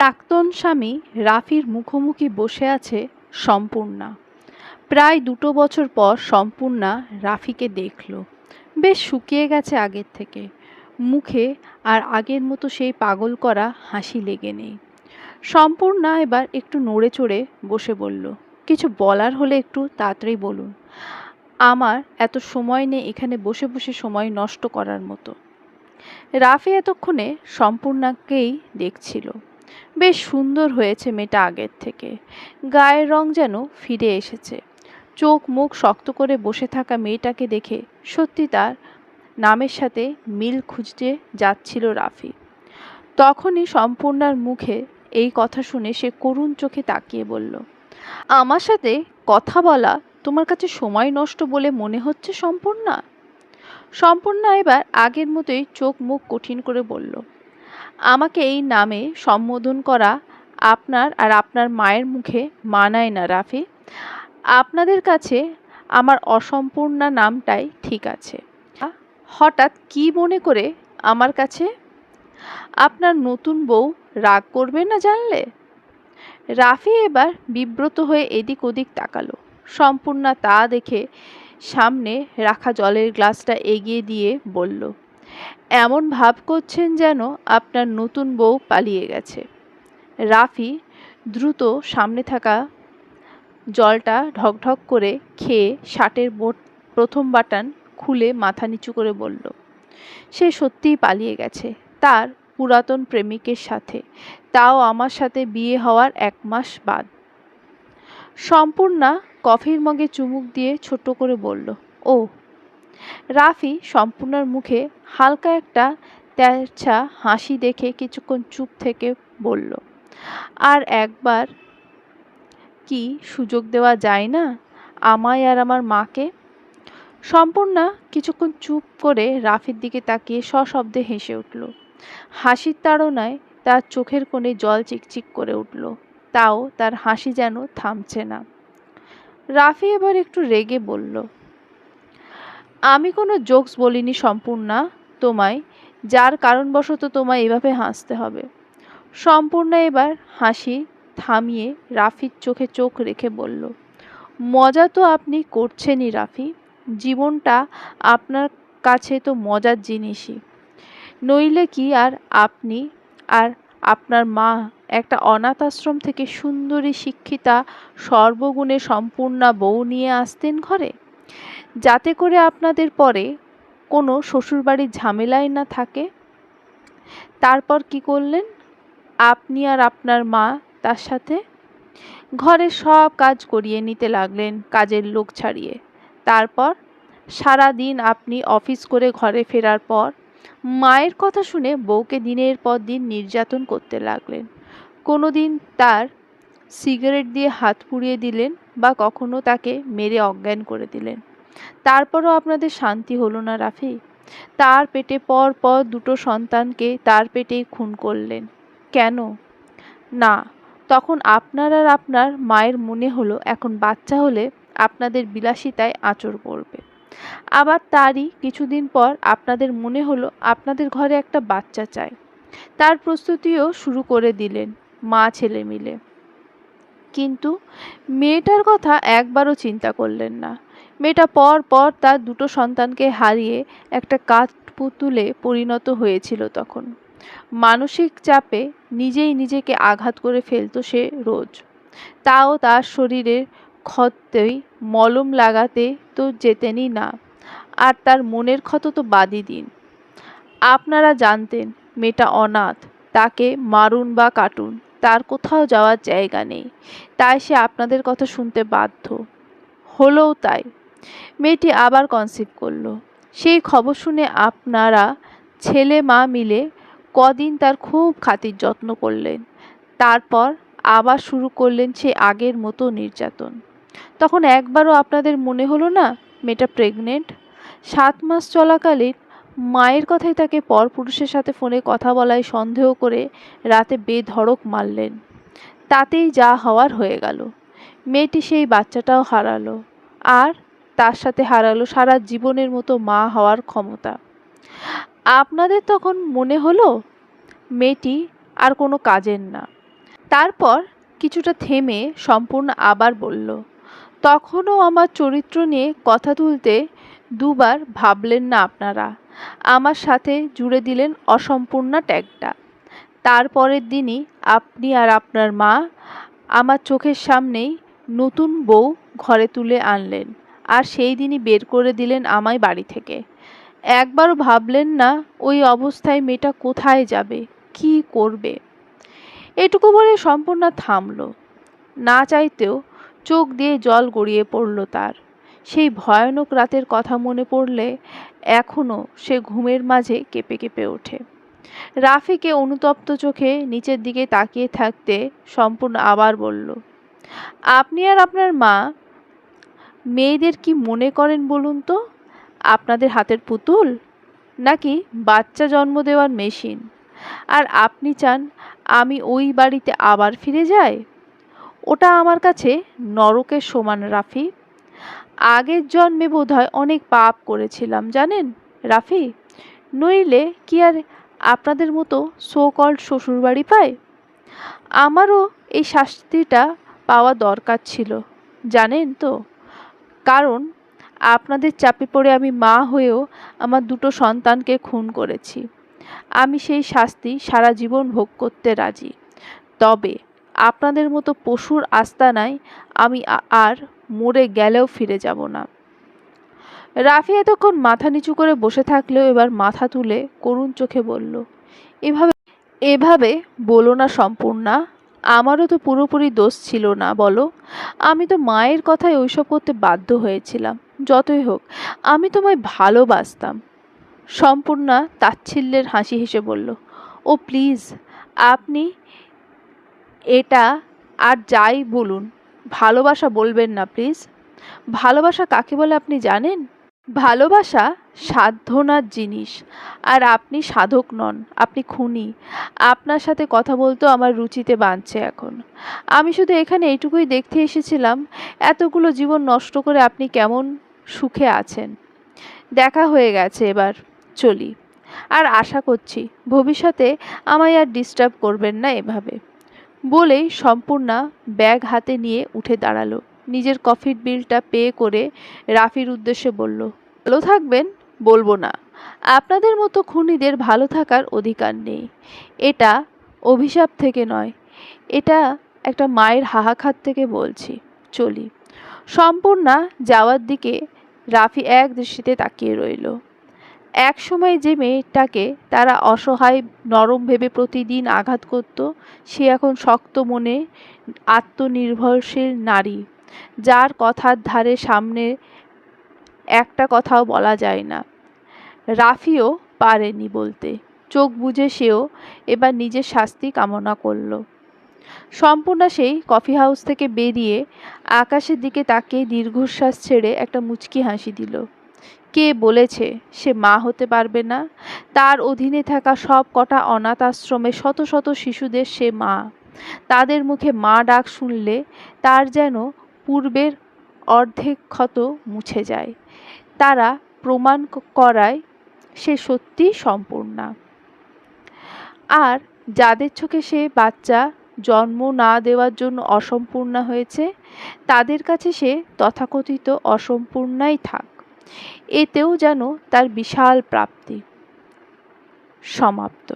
প্রাক্তন স্বামী রাফির মুখোমুখি বসে আছে সম্পূর্ণা। প্রায় দুটো বছর পর সম্পূর্ণা রাফিকে দেখল। বেশ শুকিয়ে গেছে আগের থেকে। মুখে আর আগের মতো সেই পাগল করা হাসি লেগে নেই। সম্পূর্ণা এবার একটু নড়ে চড়ে বসে বলল, কিছু বলার হলে একটু তাড়াতাড়ি বলুন। আমার এত সময় নেই এখানে বসে বসে সময় নষ্ট করার মতো। রাফি এতক্ষণে সম্পূর্ণাকেই দেখছিল। বেশ সুন্দর হয়েছে মেয়েটা আগের থেকে। গায়ের রং যেন ফিরে এসেছে। চোখ মুখ শক্ত করে বসে থাকা মেয়েটাকে দেখে সত্যি তার নামের সাথে মিল খুঁজতে যাচ্ছিল রাফি। তখনই সম্পূর্ণার মুখে এই কথা শুনে সে করুণ চোখে তাকিয়ে বলল, আমার সাথে কথা বলা তোমার কাছে সময় নষ্ট বলে মনে হচ্ছে সম্পূর্ণা? সম্পূর্ণা এবার আগের মতোই চোখ মুখ কঠিন করে বলল আমাকে এই নামে সম্বোধন করা আপনার আর আপনার মায়ের মুখে মানায় না, রাফি। আপনাদের কাছে আমার অসম্পূর্ণ নামটাই ঠিক আছে। হঠাৎ কি মনে করে আমার কাছে? আপনার নতুন বউ রাগ করবে না জানলে? রাফি এবার বিব্রত হয়ে এদিক ওদিক তাকালো। সম্পূর্ণা তা দেখে সামনে রাখা জলের গ্লাসটা এগিয়ে দিয়ে বলল এমন ভাব করছেন যেন আপনার নতুন বউ পালিয়ে গেছে। রাফি দ্রুত সামনে থাকা জলটা ঢকঢক করে খেয়ে শার্টের বোট, প্রথম বাটান খুলে মাথা নিচু করে বলল, সে সত্যিই পালিয়ে গেছে। তার পুরাতন প্রেমিকের সাথে। তাও আমার সাথে বিয়ে হওয়ার এক মাস বাদ। সম্পূর্ণা কফির মগে চুমুক দিয়ে ছোট করে বলল ও রাফি সম্পূর্ণার মুখে হালকা একটা তেরছা হাসি দেখে কিছুক্ষণ চুপ থেকে বলল, আর একবার কি সুযোগ দেওয়া যায় না আমায় আর আমার মাকে? সম্পূর্ণা কিছুক্ষণ চুপ করে রাফির দিকে তাকিয়ে সশব্দে হেসে উঠল। হাসির তাড়নায় তার চোখের কোণে জল চিকচিক করে উঠল। তাও তার হাসি যেন থামছে না। রাফি এবার একটু রেগে বলল আমি কোনো জোকস বলিনি সম্পূর্ণা তোমায়, যার কারণবশত তোমায় এভাবে হাসতে হবে। সম্পূর্ণা এবার হাসি থামিয়ে রাফির চোখে চোখ রেখে বলল, মজা তো আপনি করছেনই রাফি, জীবনটা আপনার কাছে তো মজার জিনিসই। নইলে কি আর আপনি আর আপনার মা একটা অনাথ আশ্রম থেকে সুন্দরী শিক্ষিতা সর্বগুণে সম্পূর্ণা বউ নিয়ে আসতেন ঘরে? যাতে করে আপনাদের পরে কোনো শ্বশুরবাড়ির ঝামেলাই না থাকে। তারপর কি করলেন? আপনি আর আপনার মা তার সাথে ঘরের সব কাজ করিয়ে নিতে লাগলেন কাজের লোক ছাড়িয়ে। তারপর সারা দিন আপনি অফিস করে ঘরে ফেরার পর মায়ের কথা শুনে বউকে দিনের পর দিন নির্যাতন করতে লাগলেন। কোনো দিন তার সিগারেট দিয়ে হাত পুড়িয়ে দিলেন বা কখনো তাকে মেরে অজ্ঞান করে দিলেন। তারপরও আপনাদের শান্তি হলো না রাফি। তার পেটে পর পর দুটো সন্তানকে তার পেটেই খুন করলেন। কেন? না, তখন আপনার আর আপনার মায়ের মনে হলো এখন বাচ্চা হলে আপনাদের বিলাসিতায় আঁচড় পড়বে। আবার তারই কিছুদিন পর আপনাদের মনে হলো আপনাদের ঘরে একটা বাচ্চা চাই। তার প্রস্তুতিও শুরু করে দিলেন মা ছেলে মিলে। কিন্তু মেয়েটার কথা একবারও চিন্তা করলেন না। মেয়েটা পর পর তার দুটো সন্তানকে হারিয়ে একটা কাঠ পুতুলে পরিণত হয়েছিল তখন। মানসিক চাপে নিজেই নিজেকে আঘাত করে ফেলতো সে রোজ। তাও তার শরীরের ক্ষতেই মলম লাগাতে তো যেতেনই না, আর তার মনের ক্ষত তো বাদই দিন। আপনারা জানতেন মেয়েটা অনাথ, তাকে মারুন বা কাটুন, তার কোথাও যাওয়ার জায়গা নেই, তাই সে আপনাদের কথা শুনতে বাধ্য। হলেও তাই মেয়েটি আবার কনসিভ করল। সেই খবর শুনে আপনারা ছেলে মা মিলে কদিন তার খুব খাতির যত্ন করলেন। তারপর আবার শুরু করলেন সে আগের মতো নির্যাতন। তখন একবারও আপনাদের মনে হলো না মেয়েটা প্রেগনেন্ট সাত মাস চলাকালীন মায়ের কথাই তাকে পরপুরুষের সাথে ফোনে কথা বলায় সন্দেহ করে রাতে বেধড়ক মারলেন। তাতেই যা হওয়ার হয়ে গেল। মেয়েটি সেই বাচ্চাটাও হারালো। আর তার সাথে হারালো সারা জীবনের মতো মা হওয়ার ক্ষমতা। আপনাদের তখন মনে হলো, মেয়েটি আর কোনো কাজের না। তারপর কিছুটা থেমে সম্পূর্ণ আবার বলল, তখনও আমার চরিত্র নিয়ে কথা তুলতে দুবার ভাবলেন না আপনারা। আমার সাথে জুড়ে দিলেন অসম্পূর্ণ ট্যাগটা। তারপরের দিনই আপনি আর আপনার মা আমার চোখের সামনেই নতুন বউ ঘরে তুলে আনলেন। আর সেই দিনই বের করে দিলেন আমায় বাড়ি থেকে। একবারও ভাবলেন না ওই অবস্থায় মেয়েটা কোথায় যাবে, কি করবে। এটুকু বলে সম্পূর্ণ থামল। না চাইতেও চোখ দিয়ে জল গড়িয়ে পড়ল তার। সেই ভয়ানক রাতের কথা মনে পড়লে এখনও সে ঘুমের মাঝে কেঁপে কেঁপে ওঠে। রাফিকে অনুতপ্ত চোখে নিচের দিকে তাকিয়ে থাকতে সম্পূর্ণ আবার বলল, আপনি আর আপনার মা মেয়েদের কি মনে করেন বলুন তো? আপনাদের হাতের পুতুল? নাকি বাচ্চা জন্ম দেওয়ার মেশিন? আর আপনি চান আমি ওই বাড়িতে আবার ফিরে যাই? ওটা আমার কাছে নরকের সমান রাফি। আগের জন্মে বোধহয় অনেক পাপ করেছিলাম, জানেন? রাফি, নইলে কি আর আপনাদের মতো সো কল্ড শ্বশুরবাড়ি পায় আমারও এই শাস্তিটা পাওয়া দরকার ছিল, জানেন তো? কারণ আপনাদের চাপে পড়ে আমি মা হয়েও আমার দুটো সন্তানকে খুন করেছি। আমি সেই শাস্তি সারা জীবন ভোগ করতে রাজি। তবে আপনাদের মতো পশুর আস্তানায় আমি আর মরে গেলেও ফিরে যাব না। রাফি এতক্ষণ মাথা নিচু করে বসে থাকলেও এবার মাথা তুলে করুণ চোখে বলল, এভাবে এভাবে বলো না সম্পূর্ণা আমারও তো পুরোপুরি দোষ ছিল না, বলো। আমি তো মায়ের কথায় ওইসব করতে বাধ্য হয়েছিলাম। যতই হোক, আমি তোমায় ভালোবাসতাম। সম্পূর্ণা তাচ্ছিল্যের হাসি হেসে বলল, ও, প্লিজ, আপনি এটা আর যাই বলুন। ভালোবাসা বলবেন না, প্লিজ। ভালোবাসা কাকে বলে আপনি জানেন? ভালোবাসা সাধনার জিনিস। আর আপনি সাধক নন, আপনি খুনি। আপনার সাথে কথা বলতেও আমার রুচিতে বাঁধছে এখন। আমি শুধু এখানে এইটুকুই দেখতে এসেছিলাম, এতগুলো জীবন নষ্ট করে আপনি কেমন সুখে আছেন। দেখা হয়ে গেছে এবার, চলি। আর আশা করছি, ভবিষ্যতে আমায় আর ডিস্টার্ব করবেন না এভাবে। বলেই সম্পূর্ণা ব্যাগ হাতে নিয়ে উঠে দাঁড়াল। নিজের কফির বিলটা পে করে রাফির উদ্দেশ্যে বলল, ভালো থাকবেন? বলব না। আপনাদের মতো খুনিদের ভালো থাকার অধিকার নেই। এটা অভিশাপ থেকে নয়। এটা একটা মায়ের হাহাখাত থেকে বলছি। চলি। সম্পূর্ণা যাওয়ার দিকে রাফি এক দৃষ্টিতে তাকিয়ে রইল। এক সময় যে মেয়েটাকে তারা অসহায়, নরম ভেবে প্রতিদিন আঘাত করত, সে এখন শক্ত মনে, আত্মনির্ভরশীল নারী। যার কথার ধারে সামনে একটা কথাও বলা যায় না। রাফিও পারেনি বলতে। চোখ বুজে সেও এবার নিজের শাস্তি কামনা করল। সম্পূর্ণা সেই কফি হাউস থেকে বেরিয়ে আকাশের দিকে তাকিয়ে দীর্ঘশ্বাস ছেড়ে একটা মুচকি হাসি দিল। কে বলেছে সে মা হতে পারবে না? তার অধীনে থাকা সব কটা অনাথ আশ্রমে শত শত শিশুদের সে মা। তাদের মুখে মা ডাক শুনলে তার যেন পূর্বের অর্ধেক ক্ষত মুছে যায়। তারা প্রমাণ করায় সে সত্যি সম্পূর্ণা। আর যাদের চোখে সে বাচ্চা জন্ম না দেওয়ার জন্য অসম্পূর্ণা হয়েছে, তাদের কাছে সে তথাকথিত অসম্পূর্ণাই থাক। এতেও যেন তার বিশাল প্রাপ্তি। সমাপ্ত।